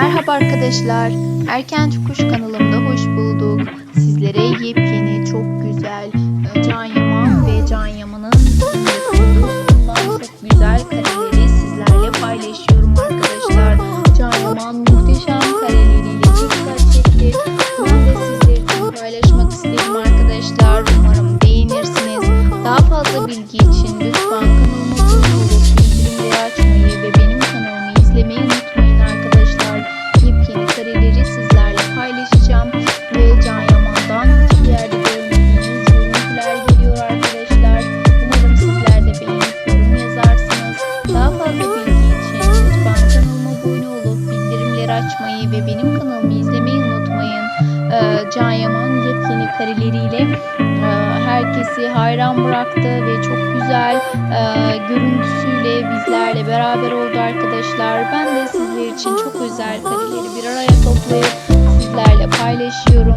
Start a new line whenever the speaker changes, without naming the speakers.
Merhaba arkadaşlar. Erken Kuş kanalımda hoş bulduk. Sizlere yepyeni, çok güzel e, Can Yaman ve Can Yaman'ın çok güzel kareleri sizlerle paylaşıyorum arkadaşlar. Can Yaman muhteşem kareleriyle dikkat çekti. Ben de sizler için paylaşmak istedim arkadaşlar. Umarım beğenirsiniz. Daha fazla bilgi için lütfen kanalıma abone olup bildirimleri açmayı ve benim kanalımı izlemeyi bildirimleri açmayı ve benim kanalımı izlemeyi unutmayın. Ee, Can Yaman yepyeni kareleriyle e, herkesi hayran bıraktı ve çok güzel e, görüntüsüyle bizlerle beraber oldu arkadaşlar. Ben de sizler için çok özel kareleri bir araya toplayıp sizlerle paylaşıyorum.